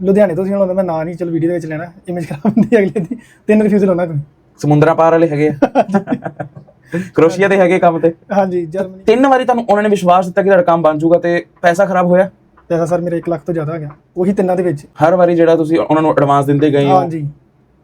ਲੁਧਿਆਣੇ ਤੋਂ ਸੀ ਹੁਣ ਮੈਂ ਨਾਂ ਨਹੀਂ ਚਲ ਵੀਡੀਓ ਦੇ ਵਿੱਚ ਲੈਣਾ ਇਮੇਜ ਖਰਾਬ ਹੁੰਦੀ ਹੈ ਅਗਲੇ ਦੀ। ਤਿੰਨ ਰਿਫਿਊਜ਼ਲ ਉਹਨਾਂ ਕੋਲ ਸਮੁੰਦਰਾਂ ਪਾਰ ਵਾਲੇ ਹੈਗੇ ਆ। ਕਰੋਸ਼ੀਆ ਦੇ ਹੈਗੇ ਕੰਮ ਤੇ। ਹਾਂਜੀ ਜਰਮਨੀ ਤਿੰਨ ਵਾਰੀ ਤੁਹਾਨੂੰ ਉਹਨਾਂ ਨੇ ਵਿਸ਼ਵਾਸ ਦਿੱਤਾ ਕਿ ਤੁਹਾਡਾ ਕੰਮ ਬਣ ਜਾਊਗਾ ਤੇ ਪੈਸਾ ਖਰਾਬ ਹੋਇਆ? ਪੈਸਾ ਸਰ ਮੇਰੇ 1 ਲੱਖ ਤੋਂ ਜ਼ਿਆਦਾ ਆ ਗਿਆ ਉਹੀ ਤਿੰਨਾਂ ਦੇ ਵਿੱਚ। ਹਰ ਵਾਰੀ ਜਿਹੜਾ ਤੁਸੀਂ ਉਹਨਾਂ ਨੂੰ ਐਡਵਾਂਸ ਦਿੰਦੇ ਗਏ ਹੋ ਹਾਂਜੀ।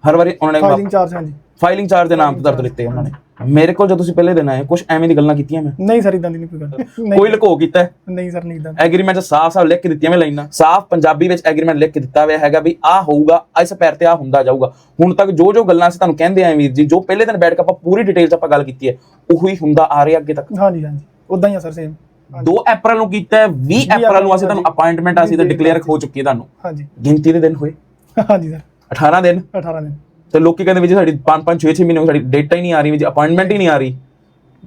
ਹਰ ਵਾਰੀ ਉਹਨਾਂ ਨੇ ਫਾਈਲਿੰਗ ਚਾਰਜ ਹਾਂਜੀ। ਫਾਈਲਿੰਗ ਚਾਰਜ ਦੇ ਨਾਮ ਤੇ ਦਰਦ ਲਿੱਤੇ ਉਹਨਾਂ ਨੇ। ਮੇਰੇ ਕੋਲ ਜਦੋਂ ਤੁਸੀਂ ਪਹਿਲੇ ਦਿਨ ਆਏ ਕੁਝ ਐਵੇਂ ਦੀ ਗੱਲਾਂ ਕੀਤੀਆਂ ਮੈਂ? ਨਹੀਂ ਸਰ ਇਦਾਂ ਦੀ ਨਹੀਂ ਕੋਈ ਗੱਲ। ਕੋਈ ਲੁਕੋ ਕੀਤਾ? ਨਹੀਂ ਸਰ ਨਹੀਂ ਇਦਾਂ ਐਗਰੀਮੈਂਟ 'ਚ ਸਾਫ਼-ਸਾਫ਼ ਲਿਖ ਕੇ ਦਿੱਤੀਆਂ ਮੈਂ ਲਾਈਨਾਂ। ਸਾਫ਼ ਪੰਜਾਬੀ ਵਿੱਚ ਐਗਰੀਮੈਂਟ ਲਿਖ ਕੇ ਦਿੱਤਾ ਹੋਇਆ ਹੈਗਾ ਵੀ ਆਹ ਹੋਊਗਾ ਇਸ ਪੈਰ ਤੇ ਆਹ ਹੁੰਦਾ ਜਾਊਗਾ। ਹੁਣ ਤੱਕ ਜੋ ਜੋ ਗੱਲਾਂ ਅਸੀਂ ਤੁਹਾਨੂੰ ਕਹਿੰਦੇ ਆਂ ਵੀਰ ਜੀ ਜੋ ਪਹਿਲੇ ਦਿਨ ਬੈਠ ਕੇ ਆਪਾਂ ਪੂਰੀ ਡਿਟੇਲ 'ਚ ਆਪਾਂ ਗੱਲ ਕੀਤੀ ਹੈ ਉਹੀ ਹੁੰਦਾ ਆ ਰਿਹਾ ਅੱਗੇ ਤੱਕ। ਹਾਂਜੀ ਹਾਂਜੀ। ਉਦਾਂ ਹੀ ਆ ਸਰ ਸੇਮ 2 ਅਪ੍ਰੈਲ ਨੂੰ ਕੀਤਾ ਹੈ 20 ਅਪ੍ਰੈਲ ਨੂੰ ਅਸੀਂ ਤੁਹਾਨੂੰ ਅਪਾਇੰਟਮੈਂਟ ਅਸੀਂ ਤਾਂ ਡਿਕਲੇਅਰ ਹੋ ਚੁੱਕੀ ਹੈ ਤੁਹਾਨੂੰ। ਹਾਂਜੀ। ਗਿਣਤੀ ਦੇ ਦਿਨ ਹੋਏ? ਹਾਂਜੀ ਸਰ 18 ਦਿਨ? 18 ਦਿਨ। ਤੇ ਲੋਕੀ ਕਹਿੰਦੇ ਵੀ ਜੀ ਸਾਡੀ 5 5 6 6 ਮਹੀਨੇ ਹੋ ਗਏ, ਸਾਡੀ ਡੇਟਾ ਹੀ ਨਹੀਂ ਆ ਰਹੀ ਵੀ ਜੀ ਅਪਾਇੰਟਮੈਂਟ ਹੀ ਨਹੀਂ ਆ ਰਹੀ।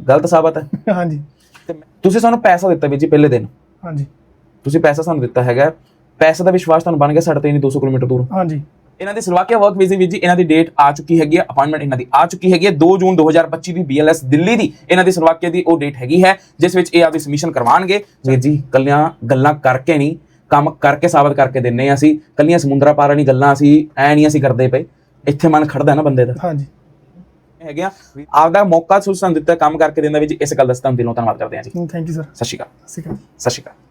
ਗਲਤ ਸਾਬਤ ਹੈ। ਹਾਂਜੀ। ਤੇ ਤੁਸੀਂ ਸਾਨੂੰ ਪੈਸਾ ਦਿੱਤਾ ਵੀ ਜੀ ਪਹਿਲੇ ਦਿਨ। ਹਾਂਜੀ। ਤੁਸੀਂ ਪੈਸਾ ਸਾਨੂੰ ਦਿੱਤਾ ਹੈਗਾ। ਪੈਸੇ ਦਾ ਵਿਸ਼ਵਾਸ ਤੁਹਾਨੂੰ ਬਣ ਗਿਆ ਸਾਡੇ ਤੋਂ ਨਹੀਂ 200 ਕਿਲੋਮੀਟਰ ਦੂਰ। ਹਾਂਜੀ। ਇਹਨਾਂ ਦੀ ਸਲਵਾਕੀਆ ਵਰਕ ਵੀਜ਼ੇ ਵਿੱਚ ਜੀ ਇਹਨਾਂ ਦੀ ਡੇਟ ਆ ਚੁੱਕੀ ਹੈਗੀ ਹੈ ਅਪਾਇੰਟਮੈਂਟ ਇਹਨਾਂ ਦੀ ਆ ਚੁੱਕੀ ਹੈਗੀ ਹੈ 2 ਜੂਨ 2025 ਦੀ BLS ਦਿੱਲੀ ਦੀ ਇਹਨਾਂ ਦੀ ਸਲਵਾਕੀਆ ਦੀ ਉਹ ਡੇਟ ਹੈਗੀ ਹੈ ਜਿਸ ਵਿੱਚ ਇਹ ਆਪਦੀ ਸਬਮਿਸ਼ਨ ਕਰਵਾਉਣਗੇ। ਵੀਰ ਜੀ ਕੱਲੀਆਂ ਗੱਲਾਂ ਕਰਕੇ ਨਹੀਂ ਕੰਮ ਕਰਕੇ ਸਾਬਤ ਕਰਕੇ ਦਿੰਨੇ ਆ ਅਸੀਂ। ਕੱਲੀਆਂ ਸਮੁੰਦਰਾ ਪਾਰਾਂ ਨਹੀਂ ਗੱਲਾਂ ਅਸੀਂ ਐ ਨਹੀਂ ਅਸੀਂ ਕਰਦੇ ਪਏ। ਇੱਥੇ ਮਨ ਖੜਦਾ ਨਾ ਬੰਦੇ ਦਾ। ਹਾਂਜੀ। ਹੈਗੇ ਆ ਆਪਦਾ ਮੌਕਾ ਤੁਸੀਂ ਸਾਨੂੰ ਦਿੱਤਾ ਕੰਮ ਕਰਕੇ ਦਿੰਦਾ ਵਿੱਚ ਇਸ ਗੱਲ ਦਾ ਤੁਹਾਨੂੰ ਦਿਲੋਂ ਧੰਨਵਾਦ ਕਰਦੇ ਹਾਂ ਜੀ। ਥੈਂਕ ਯੂ ਸਰ ਸਤਿ ਸ਼੍ਰੀ ਅਕਾਲ। ਸਤਿ ਸ਼੍ਰੀ ਅਕਾਲ। ਸਤਿ ਸ਼੍ਰੀ ਅਕਾਲ।